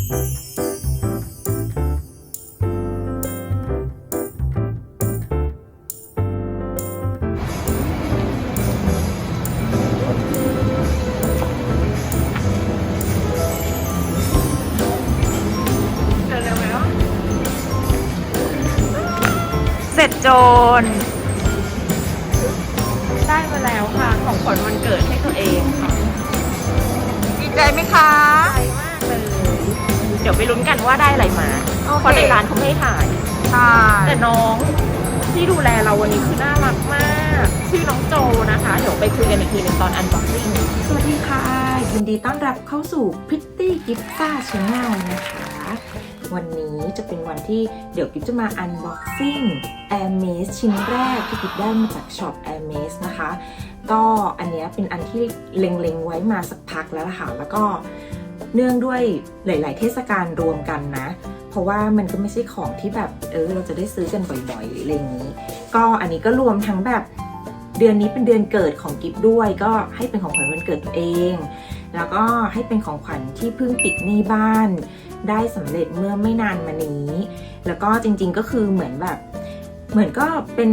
เสร็จโจร ลุ้นกันว่าได้อะไรมา โอเพราะเคในร้านเขาไม่ให้ถ่าย ใช่แต่น้องที่ดูแลเราวันนี้คือน่ารักมาก ชื่อน้องโจนะคะ เดี๋ยวไปคุยกันอีกทีหนึงตอนอันบ็อกซิ่ง สวัสดีค่ะ ยินดีต้อนรับเข้าสู่ Pretty Gift ซ่า Channel นะคะ วันนี้จะเป็นวันที่เดี๋ยวกิ๊บจะมา unboxing Air m a z e ชิ้นแรกที่กิ๊บได้มาจากช็อป Air m a z e นะคะ ก็อันเนี้ยเป็นอันที่เล็งๆไว้มาสักพักแล้วล่ะค่ะ แล้วก็ เนื่องด้วยหลาย ๆ เทศกาลรวมกันนะ เพราะว่ามันก็ไม่ใช่ของที่แบบเออเราจะได้ซื้อกันบ่อยๆหรืออะไรอย่างนี้ ก็อันนี้ก็รวมทั้งแบบเดือนนี้เป็นเดือนเกิดของกิฟด้วย ก็ให้เป็นของขวัญวันเกิดตัวเอง แล้วก็ให้เป็นของขวัญที่เพิ่งปิดหนี้บ้าน ได้สำเร็จเมื่อไม่นานมานี้ แล้วก็จริง ๆ ก็คือเหมือนแบบเหมือนก็เป็น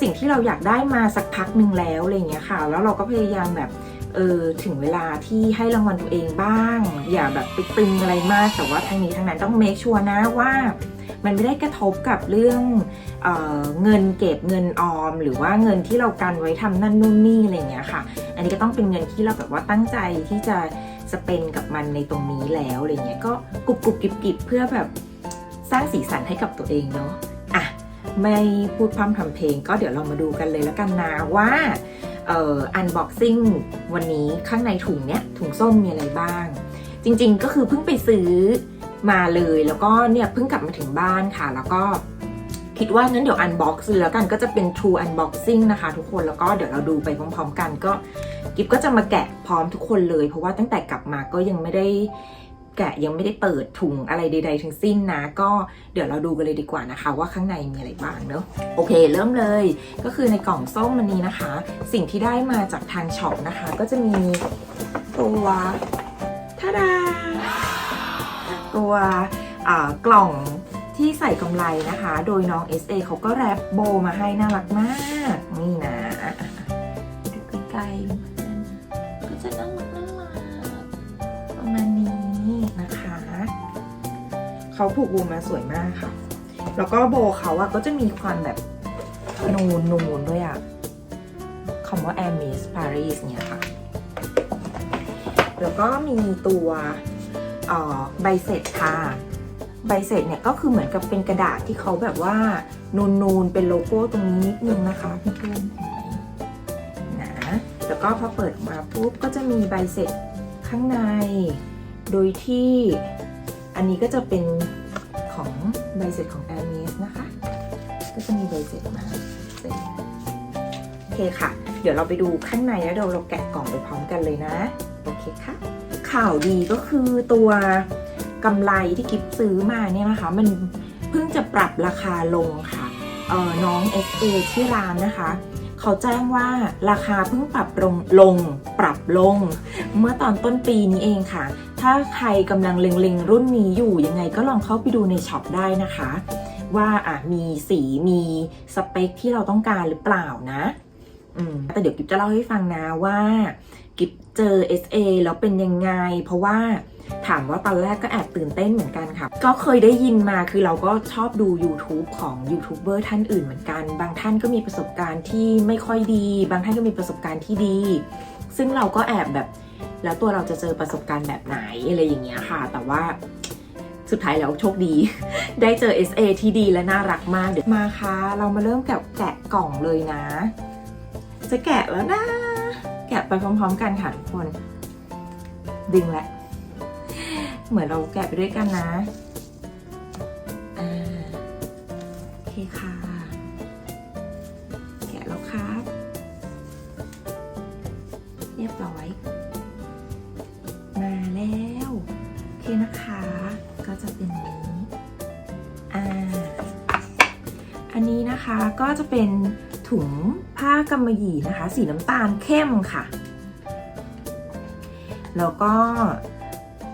สิ่งที่เราอยากได้มาสักพักหนึ่งแล้วอะไรอย่างเงี้ยค่ะ แล้วเราก็พยายามแบบ เออถึงเวลาที่ให้รางวัลตัวเองบ้าง อย่าแบบไปตึงอะไรมาก แต่ว่าทั้งนี้ทั้งนั้นต้องเมคชัวร์นะว่ามันไม่ได้กระทบกับเรื่องเออเงินเก็บเงินออม หรือว่าเงินที่เรากันไว้ทำนั่นนู่นนี่อะไรเงี้ยค่ะ อันนี้ก็ต้องเป็นเงินที่เราแบบว่าตั้งใจที่จะสเปนกับมันในตรงนี้แล้วอะไรเงี้ยก็กรุบกรุบกิบกิบเพื่อแบบสร้างสีสันให้กับตัวเองเนาะอะไม่พูดพร่ำทำเพลง ก็เดี๋ยวเรามาดูกันเลยแล้วกันนะว่า อ่อ unboxing วันนี้ข้างในถุงเนี้ยถุงส้มมีอะไรบ้าง จริงๆก็คือเพิ่งไปซื้อมาเลยแล้วก็เนี่ยเพิ่งกลับมาถึงบ้านค่ะ แล้วก็คิดว่างั้นเดี๋ยว unbox เลยแล้วกันก็จะเป็น true unboxing นะคะ ทุกคนแล้วก็เดี๋ยวเราดูไปพร้อม ๆ กันก็กิฟก็จะมาแกะพร้อมทุกคนเลย เพราะว่าตั้งแต่กลับมาก็ยังไม่ได้ แกะยังไม่ได้เปิดถุงอะไรใด ๆ ทั้งสิ้นนะ ก็เดี๋ยวเราดูกันเลยดีกว่านะคะ ว่าข้างในมีอะไรบ้างเนอะโอเค เริ่มเลย ก็คือในกล่องส้มมันนี้นะคะ สิ่งที่ได้มาจากทางช็อปนะคะ ก็จะมีตัวทาดาตัวกล่องที่ใส่กำไรนะคะ โดยน้อง SA เขาก็แรปโบมาให้น่ารักมาก นี่นะดูใกล้ๆ เขาผูกโบมาสวยมากค่ะ แล้วก็โบเขาอะก็จะมีความแบบนูนนูนด้วยอะคำว่า Air Miss Paris เนี่ยค่ะ แล้วก็มีตัวอ่อใบเสร็จค่ะ ใบเสร็จเนี่ยก็คือเหมือนกับเป็นกระดาษที่เขาแบบว่านูนๆเป็นโลโก้ตรงนี้นิดนึงนะคะเพื่อนๆนะ แล้วก็พอเปิดมาปุ๊บก็จะมีใบเสร็จข้างใน โดยที่อันนี้ก็จะเป็น ใบเสร็จของ a i r m e s นะคะ ก็จะมีใบเสร็จมาเสร็จโอเคค่ะ เดี๋ยวเราไปดูข้างในแล้วเดี๋ยวเราแกะกล่องไปพร้อมกันเลยนะ โอเคค่ะ ข่าวดีก็คือตัวกำไรที่กิฟซื้อมาเนี่ยนะคะ มันเพิ่งจะปรับราคาลงค่ะเออน้อง SA ที่ร้านนะคะ เขาแจ้งว่าราคาเพิ่งปรับลงลงปรับลง เมื่อตอนต้นปีนี้เองค่ะ ถ้าใครกำลังเล็งๆ รุ่นนี้อยู่ยังไงก็ลองเข้าไปดูในช็อปได้นะคะ ว่าอะมีสีมีสเปคที่เราต้องการหรือเปล่านะอืมแต่เดี๋ยวกิฟจะเล่าให้ฟังนะว่า กิฟเจอ SA แล้วเป็นยังไง เพราะว่าถามว่าตอนแรกก็แอบตื่นเต้นเหมือนกันค่ะ ก็เคยได้ยินมาคือเราก็ชอบดู YouTube ของยูทูบเบอร์ท่านอื่นเหมือนกัน บางท่านก็มีประสบการณ์ที่ไม่ค่อยดี บางท่านก็มีประสบการณ์ที่ดี ซึ่งเราก็แอบแบบ แล้วตัวเราจะเจอประสบการณ์แบบไหนอะไรอย่างเงี้ยค่ะ แต่ว่าสุดท้ายแล้วโชคดี ได้เจอ SA ที่ดีและน่ารักมากเดี๋ยวมาค่ะ เรามาเริ่มกับแกะกล่องเลยนะ จะแกะแล้วนะ แกะไปพร้อมๆ กันค่ะทุกคน ดึงและ เหมือนเราแกะไปด้วยกันนะ ถุงผ้ากำมะหยี่นะคะ สีน้ำตาลเข้มค่ะ แล้วก็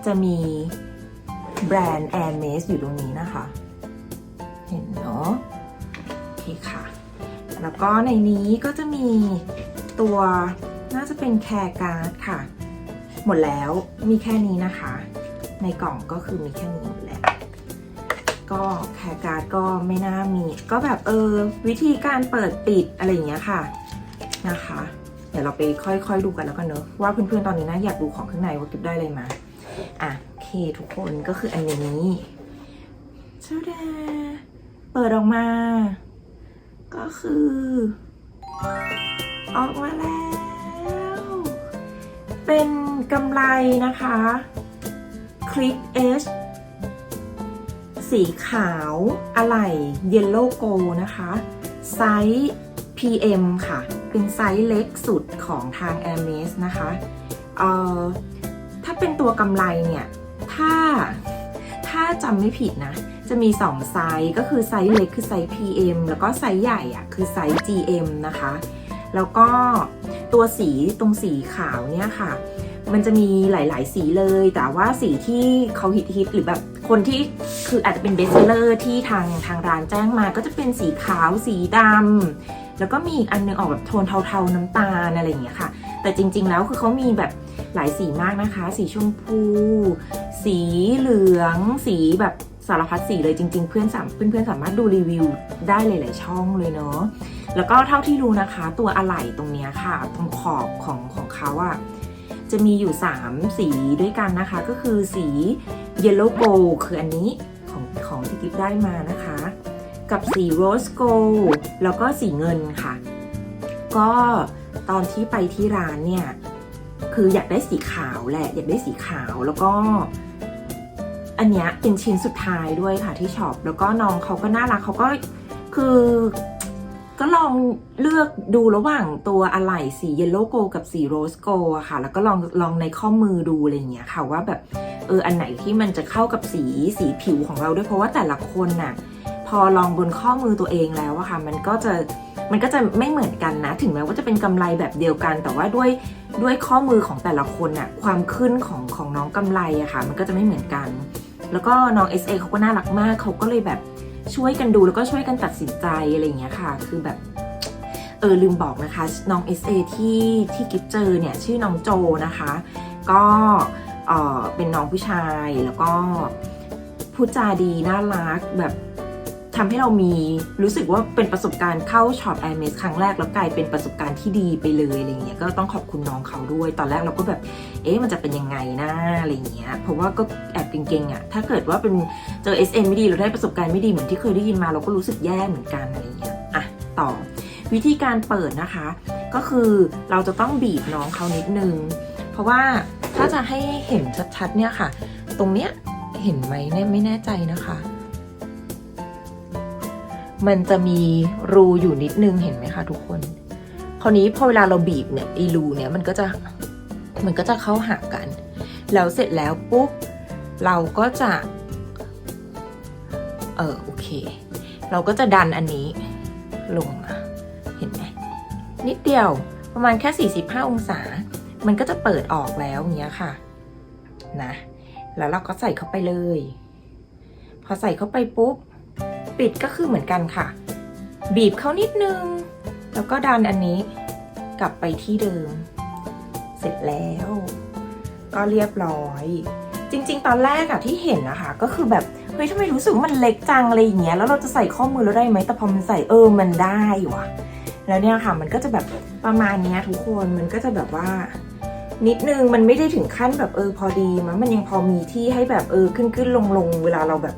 จะมีแบรนด์ Air m a s อยู่ตรงนี้นะคะ เห็นเนาะโอเคค่ะ แล้วก็ในนี้ก็จะมีตัวน่าจะเป็นแคร์การ์ดค่ะ หมดแล้วมีแค่นี้นะคะ ในกล่องก็คือมีแค่นี้หมดแล้ว ก็แคร์การ์ดก็ไม่น่ามี ก็แบบเออ วิธีการเปิดปิดอะไรอย่างเงี้ยค่ะนะคะ เดี๋ยวเราไปค่อยๆดูกันแล้วกันเนอะว่าเพื่อนๆตอนนี้นะอยากดูของข้างในว่าเก็บได้อะไรมาอะโอเคทุกคนก็คืออันนี้ชาดาเปิดออกมา ก็คือ ออกมาแล้ว เป็นกำไรนะคะ คลิก H สีขาวอะไหล่ Yellow Go นะคะ ไซส์ PM ค่ะ เป็นไซส์เล็กสุดของทาง a i r m e s นะคะเอ่อถ้าเป็นตัวกำไรเนี่ย ถ้าถ้าจำไม่ผิดนะ จะมี 2 ไซส์ก็คือไซส์เล็กคือไซส์ PM แล้วก็ไซส์ใหญ่อะคือไซส์ GM นะคะ แล้วก็ตัวสีตรงสีขาวเนี่ยค่ะ มันจะมีหลาย ๆ สีเลย แต่ว่าสีที่เขาฮิตฮิตหรือแบบคนที่คืออาจจะเป็นเบสเซอร์ที่ทางทางร้านแจ้งมาก็จะเป็นสีขาวสีดำแล้วก็มีอีกอันนึงออกแบบโทนเทา ๆ น้ำตาลอะไรอย่างเงี้ยค่ะ แต่จริง ๆ แล้วคือเขามีแบบหลายสีมากนะคะ สีชมพู สีเหลือง สีแบบสารพัดสีเลยจริง ๆ เพื่อนสามเพื่อนๆสามารถดูรีวิวได้หลาย ๆ ช่องเลยเนาะแล้วก็เท่าที่รู้นะคะ ตัวอะไหล่ตรงเนี้ยค่ะ ตรงขอบของของเขาอะ จะมีอยู่ 3 สีด้วยกันนะคะ ก็คือสี Yellow Gold คืออันนี้ของของที่กิฟได้มานะคะ กับสี Rose Gold แล้วก็สีเงินค่ะ ก็ตอนที่ไปที่ร้านเนี่ย คืออยากได้สีขาวแหละ อยากได้สีขาวแล้วก็อันเนี้ยเป็นชิ้นสุดท้ายด้วยค่ะที่ช็อปแล้วก็น้องเขาก็น่ารักเขาก็คือ ก็ลองเลือกดูระหว่างตัวอะไหล่สีเยลโล่โกกับสีโรสโกอะค่ะ แล้วก็ลองลองในข้อมือดูอะไรอย่างเงี้ยค่ะว่าแบบเอออันไหนที่มันจะเข้ากับสีสีผิวของเราด้วยเพราะว่าแต่ละคนน่ะพอลองบนข้อมือตัวเองแล้วอะค่ะ มันก็จะมันก็จะไม่เหมือนกันนะ ถึงแม้ว่าจะเป็นกำไรแบบเดียวกัน แต่ว่าด้วยด้วยข้อมือของแต่ละคนน่ะความขึ้นของของน้องกำไรอะค่ะ มันก็จะไม่เหมือนกัน แล้วก็น้อง SA เขาก็น่ารักมากเขาก็เลยแบบ ช่วยกันดูแล้วก็ช่วยกันตัดสินใจอะไรอย่างเงี้ยค่ะ คือแบบเออลืมบอกนะคะ น้อง SA ที่ที่กิฟเจอเนี่ยชื่อน้องโจนะคะ ก็เออเป็นน้องผู้ชายแล้วก็พูดจาดีน่ารักแบบ ทำให้เรามีรู้สึกว่าเป็นประสบการณ์เข้าช็อปแอร์เมสครั้งแรกแล้วกลายเป็นประสบการณ์ที่ดีไปเลยอะไรเงี้ยก็ต้องขอบคุณน้องเขาด้วย ตอนแรกเราก็แบบเอ๊ะมันจะเป็นยังไงนะอะไรเงี้ยเพราะว่าก็แอบเก่งๆอะ่ะถ้าเกิดว่าเป็นเจอ SN ไม่ดีเราได้ประสบการณ์ไม่ดีเหมือนที่เคยได้ยินมาเราก็รู้สึกแย่เหมือนกันอะไรเงี้ยอะต่อวิธีการเปิดนะคะ ก็คือเราจะต้องบีบน้องเขานิดนึง เพราะว่าถ้าจะให้เห็นชัดๆเนี่ยค่ะ ตรงเนี้ยเห็นไหมเนี่ยไม่แน่ใจนะคะ มันจะมีรูอยู่นิดนึงเห็นไหมคะทุกคน คราวนี้พอเวลาเราบีบเนี่ยไอีรูเนี่ยมันก็จะมันก็จะเข้าหากัน แล้วเสร็จแล้วปุ๊บเราก็จะเออโอเค เราก็จะดันอันนี้ลงมาเห็นไหมนิดเดียวประมาณแค่ 45 องศา มันก็จะเปิดออกแล้วอย่างเงี้ยค่ะนะแล้วเราก็ใส่เข้าไปเลย พอใส่เข้าไปปุ๊บ ปิดก็คือเหมือนกันค่ะ บีบเขานิดนึง แล้วก็ดันอันนี้กลับไปที่เดิม เสร็จแล้ว ก็เรียบร้อย จริง ๆ ตอนแรกอะที่เห็นนะคะ ก็คือแบบเฮ้ยทำไมรู้สึกมันเล็กจังอะไรอย่างเงี้ยแล้วเราจะใส่ข้อมือเราได้ไหมแต่พอมันใส่เออมันได้ว่ะ แล้วเนี่ยค่ะมันก็จะแบบประมาณเนี้ยทุกคนมันก็จะแบบว่า นิดนึงมันไม่ได้ถึงขั้นแบบเออพอดีมั้งมันยังพอมีที่ให้แบบเออขึ้นขึ้นลงลงเวลาเราแบบ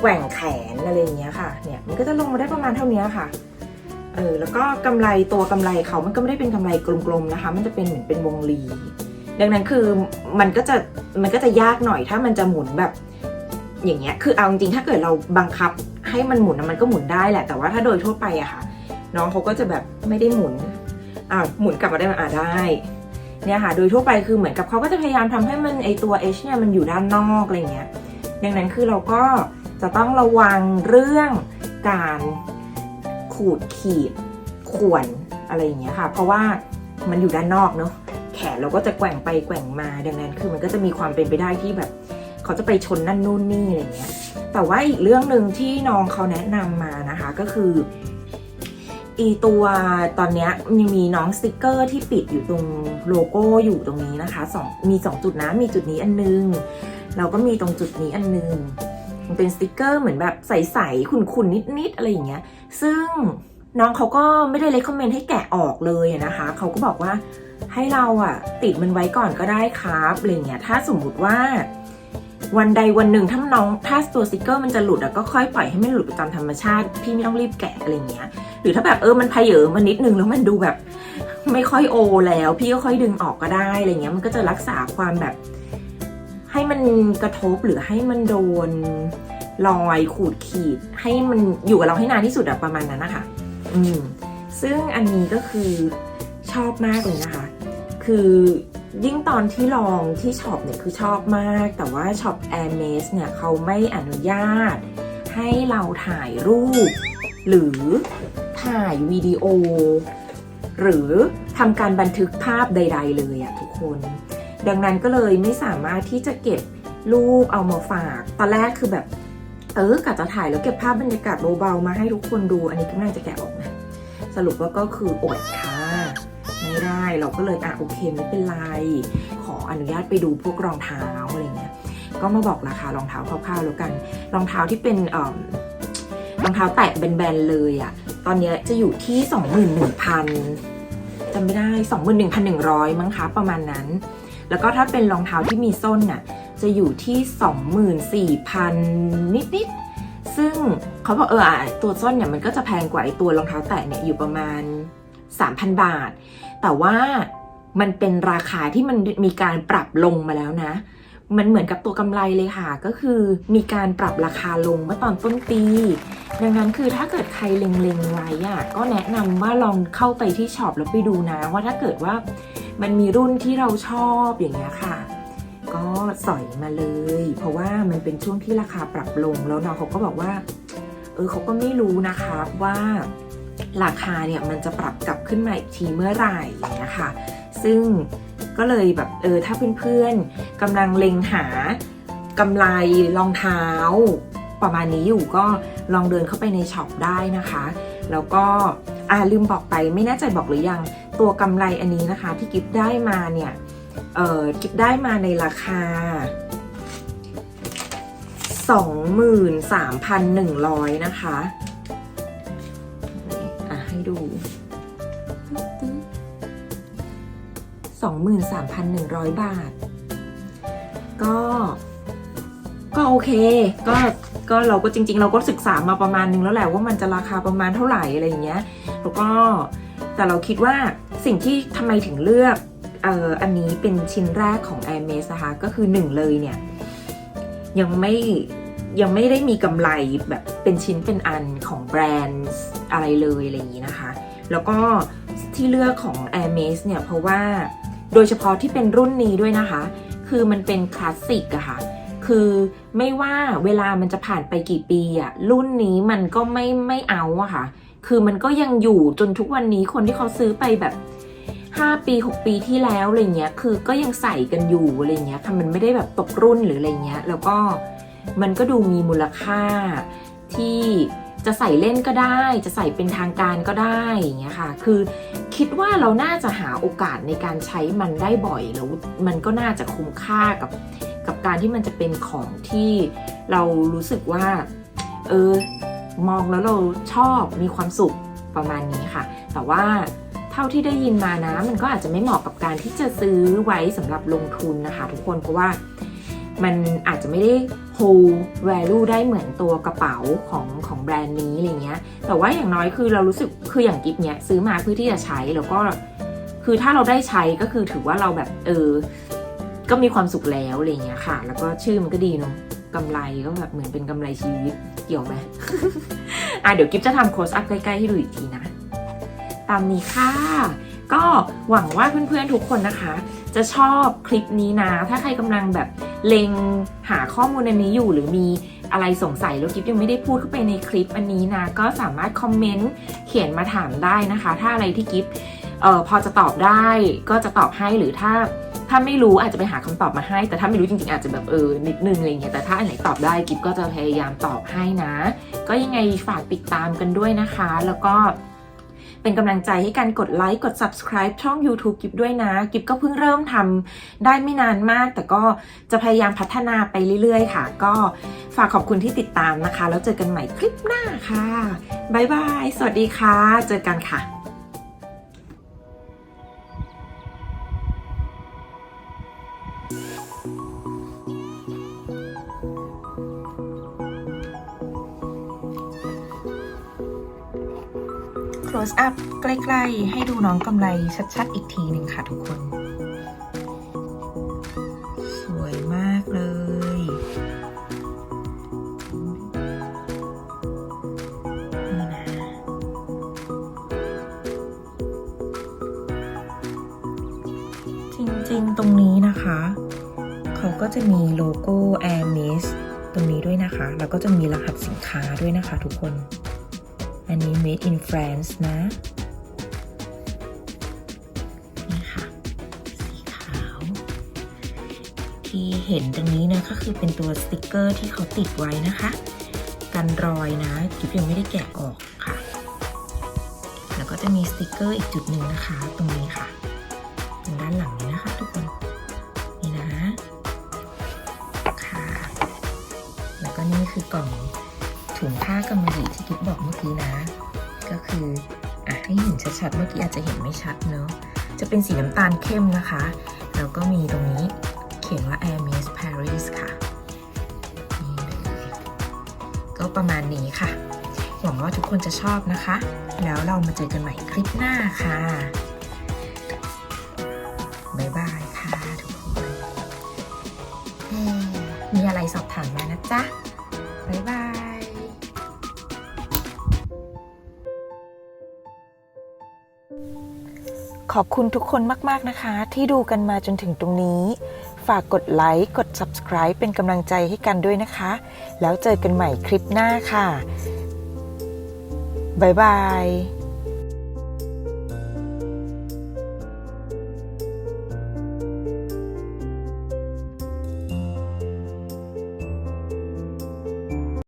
แกว่งแขนอะไรอย่างเงี้ยค่ะ เนี่ยมันก็จะลงมาได้ประมาณเท่านี้ค่ะเออแล้วก็กำไรตัวกำไรเขามันก็ไม่ได้เป็นกำไรกลมๆนะคะ มันจะเป็นเหมือนเป็นวงรีดังนั้นคือมันก็จะมันก็จะยากหน่อยถ้ามันจะหมุนแบบ อย่างเงี้ยคือเอาจริงๆถ้าเกิดเราบังคับให้มันหมุนมันก็หมุนได้แหละ แต่ว่าถ้าโดยทั่วไปอะค่ะ น้องเขาก็จะแบบไม่ได้หมุนอ่าหมุนกลับมาได้ไหมอ่าได้เนี่ยค่ะ โดยทั่วไปคือเหมือนกับเขาก็จะพยายามทำให้มันไอตัว H เนี่ยมันอยู่ด้านนอกอะไรเงี้ยดังนั้นคือเราก็ จะต้องระวังเรื่องการขูดขีดข่วนอะไรอย่างเงี้ยค่ะ เพราะว่ามันอยู่ด้านนอกเนาะแขนเราก็จะแกว่งไปแกว่งมาดังนั้นคือมันก็จะมีความเป็นไปได้ที่แบบ เขาจะไปชนนั่นนู่นนี่อะไรเงี้ยแต่ว่าอีกเรื่องหนึ่งที่น้องเขาแนะนำมานะคะก็คืออีตัวตอนนี้ยมีมีน้องสติกเกอร์ที่ปิดอยู่ตรงโลโก้อยู่ตรงนี้นะคะสองมีสองจุดนะมีจุดนี้อันนึงแล้วก็มีตรงจุดนี้อันนึง มันเป็นสติกเกอร์เหมือนแบบใสๆขุ่นๆนิดๆอะไรอย่างเงี้ย ซึ่งน้องเขาก็ไม่ได้เลคคอมเมนต์ให้แกะออกเลยอะนะคะ เขาก็บอกว่าให้เราอะติดมันไว้ก่อนก็ได้ครับอะไรเงี้ย ถ้าสมมุติว่าวันใดวันหนึ่งถ้าน้องถ้าตัวสติกเกอร์มันจะหลุดอะก็ค่อยปล่อยให้มันหลุดไปตามธรรมชาติ พี่ไม่ต้องรีบแกะอะไรเงี้ย หรือถ้าแบบเออมันพเยอมานิดนึงแล้วมันดูแบบ ไม่ค่อยโอแล้ว พี่ก็ค่อยดึงออกก็ได้อะไรเงี้ยมันก็จะรักษาความแบบ ให้มันกระทบหรือให้มันโดนรอยขูดขีด ให้มันอยู่กับเราให้นานที่สุดอะประมาณนั้นนะคะ อืม ซึ่งอันนี้ก็คือชอบมากเลยนะคะ คือยิ่งตอนที่ลองที่ช็อปเนี่ยคือชอบมาก แต่ว่าช็อป Air m a s เนี่ยเขาไม่อนุญาต ให้เราถ่ายรูป หรือถ่ายวิดีโอ หรือทำการบันทึกภาพใด ๆ เลยอะทุกคน ดังนั้นก็เลยไม่สามารถที่จะเก็บรูปเอามาฝาก ตอนแรกคือแบบ เออกะจะถ่ายแล้วเก็บภาพบรรยากาศเบาๆมาให้ทุกคนดู อันนี้กำลังจะแกะออกนะ สรุปว่าก็คืออดค่ะ ไม่ได้เราก็เลยอะโอเคไม่เป็นไร ขออนุญาตไปดูพวกรองเท้าอะไรเงี้ย ก็มาบอกราคารองเท้าคร่าวๆแล้วกัน รองเท้าที่เป็นเอ่อรองเท้าแตะแบนๆเลยอะ่ะตอนนี้จะอยู่ที่ 21,000จำไม่ได้ 21,100 มั้งคะ ประมาณนั้น แล้วก็ถ้าเป็นรองเท้าที่มีส้นน่ะจะอยู่ที่ 24,000 นิดๆ ซึ่งเขาบอกเอออะตัวส้นเนี่ยมันก็จะแพงกว่าไอตัวรองเท้าแตะเนี่ยอยู่ประมาณ 3,000 บาท แต่ว่ามันเป็นราคาที่มันมีการปรับลงมาแล้วนะ มันเหมือนกับตัวกำไรเลยค่ะ ก็คือมีการปรับราคาลงเมื่อตอนต้นปี ดังนั้นคือถ้าเกิดใครเล็งๆไว้อะก็แนะนำว่าลองเข้าไปที่ช็อปแล้วไปดูนะว่าถ้าเกิดว่า มันมีรุ่นที่เราชอบอย่างเงี้ยค่ะ ก็สอยมาเลย เพราะว่ามันเป็นช่วงที่ราคาปรับลงแล้วน้องเขาก็บอกว่า เออเขาก็ไม่รู้นะคะว่าราคาเนี่ยมันจะปรับกลับขึ้นมาอีกทีเมื่อไหร่อย่างเงี้ยค่ะซึ่งก็เลยแบบเออถ้าเพื่อนๆกำลังเล็งหากำไรรองเท้า ประมาณนี้อยู่ก็ลองเดินเข้าไปในช็อปได้นะคะ แล้วก็ อ่าลืมบอกไปไม่แน่ใจบอกหรือยัง ตัวกำไรอันนี้นะคะ ที่กิฟได้มาเนี่ย เออกิฟได้มาในราคา 23,100 นะคะ อะ ให้ดู 23,100 บาท ก็ ก็โอเค ก็ก็เราก็จริง ๆ เราก็ศึกษามาประมาณนึงแล้วแหละว่ามันจะราคาประมาณเท่าไหร่อะไรอย่างเงี้ยแล้วก็แต่เราคิดว่าสิ่งที่ทำไมถึงเลือกเอ่ออันนี้เป็นชิ้นแรกของ a i r m e s นะคะก็คือหนึ่งเลยเนี่ยยังไม่ยังไม่ได้มีกำไรแบบเป็นชิ้นเป็นอันของแบรนด์อะไรเลยอะไรอย่างนี้นะคะ แล้วก็ที่เลือกของ a i r m e s เนี่ยเพราะว่าโดยเฉพาะที่เป็นรุ่นนี้ด้วยนะคะ คือมันเป็นคลาสสิกอะค่ะ คือไม่ว่าเวลามันจะผ่านไปกี่ปีอะรุ่นนี้มันก็ไม่ไม่เอาอะค่ะ คือมันก็ยังอยู่จนทุกวันนี้คนที่เขาซื้อไปแบบ 5 ปี 6 ปีที่แล้วอะไรเงี้ย คือก็ยังใส่กันอยู่อะไรเงี้ยค่ะมันไม่ได้แบบตกรุ่นหรืออะไรเงี้ย แล้วก็มันก็ดูมีมูลค่าที่จะใส่เล่นก็ได้ จะใส่เป็นทางการก็ได้อย่างเงี้ยค่ะ คือคิดว่าเราน่าจะหาโอกาสในการใช้มันได้บ่อยแล้วมันก็น่าจะคุ้มค่ากับ กับการที่มันจะเป็นของที่เรารู้สึกว่า เออ มองแล้วเราชอบมีความสุขประมาณนี้ค่ะ แต่ว่าเท่าที่ได้ยินมานะ มันก็อาจจะไม่เหมาะกับการที่จะซื้อไว้สำหรับลงทุนนะคะ ทุกคนเพราะว่ามันอาจจะไม่ได้ hold value ได้เหมือนตัวกระเป๋าของของแบรนด์นี้อะไรเงี้ย แต่ว่าอย่างน้อยคือเรารู้สึกคืออย่างกิฟเนี้ยซื้อมาเพื่อที่จะใช้แล้วก็ คือถ้าเราได้ใช้ก็คือถือว่าเราแบบเออ ก็มีความสุขแล้วอะไรเงี้ยค่ะ แล้วก็ชื่อมันก็ดีเนาะกำไรก็แบบเหมือนเป็นกำไรชีวิตเกี่ยวไหมอะเดี๋ยวกิฟจะทำโคสอัพใกล้ๆให้ดูอีกทีนะ ตามนี้ค่ะ ก็หวังว่าเพื่อนๆทุกคนนะคะ จะชอบคลิปนี้นะ ถ้าใครกำลังแบบเล็งหาข้อมูลอันนี้อยู่หรือมีอะไรสงสัยแล้วกิฟยังไม่ได้พูดเข้าไปในคลิปอันนี้นะ ก็สามารถคอมเมนต์เขียนมาถามได้นะคะ ถ้าอะไรที่กิฟเอ่อพอจะตอบได้ก็จะตอบให้หรือถ้า ถ้าไม่รู้อาจจะไปหาคำตอบมาให้ แต่ถ้าไม่รู้จริงๆอาจจะแบบเออนิดนึงอะไรเงี้ยแต่ถ้าอันไหนตอบได้กิฟก็จะพยายามตอบให้นะ ก็ยังไงฝากติดตามกันด้วยนะคะ แล้วก็เป็นกำลังใจให้กันกดไลค์กด subscribe ช่อง YouTube กิฟด้วยนะ กิฟก็เพิ่งเริ่มทำได้ไม่นานมาก แต่ก็จะพยายามพัฒนาไปเรื่อยๆ ค่ะ ก็ฝากขอบคุณที่ติดตามนะคะ แล้วเจอกันใหม่คลิปหน้าค่ะบ๊ายบาย สวัสดีค่ะ เจอกันค่ะ close up ใกล้ ๆ ให้ดูน้องกำไรชัด ๆ อีกทีหนึ่งค่ะทุกคน สวยมากเลย นี่นะ จริง ๆ ตรงนี้นะคะ เขาก็จะมีโลโก้ Air m i s ตรงนี้ด้วยนะคะ แล้วก็จะมีรหัสสินค้าด้วยนะคะทุกคน อันนี้ made in France นะนี่ค่ะ สีขาว ที่เห็นตรงนี้นะก็คือเป็นตัวสติกเกอร์ที่เขาติดไว้นะคะ กันรอยนะกิฟยังไม่ได้แกะออกค่ะ แล้วก็จะมีสติกเกอร์อีกจุดหนึ่งนะคะ ตรงนี้ค่ะตรงด้านหลังนี้นะคะทุกคนนี่นะค่ะ แล้วก็นี่คือกล่อง ถุงผ้ากำมะหยี่ที่กิ๊บบอกเมื่อกี้นะ ก็คืออะให้เห็นชัดๆ เมื่อกี้อาจจะเห็นไม่ชัดเนอะจะเป็นสีน้ำตาลเข้มนะคะ แล้วก็มีตรงนี้เขียนว่า Air m i s Paris ค่ะ นี่เลยก็ประมาณนี้ค่ะ หวังว่าทุกคนจะชอบนะคะ แล้วเรามาเจอกันใหม่คลิปหน้าค่ะ บ๊ายบายค่ะทุกคนมีอะไรสอบถามมานะจ๊ะ บ๊ายบาย ขอบคุณทุกคนมาก ๆ นะคะ ที่ดูกันมาจนถึงตรงนี้ ฝากกดไลค์ กด subscribe เป็นกำลังใจให้กันด้วยนะคะ แล้วเจอกันใหม่คลิปหน้าค่ะ บ๊ายบาย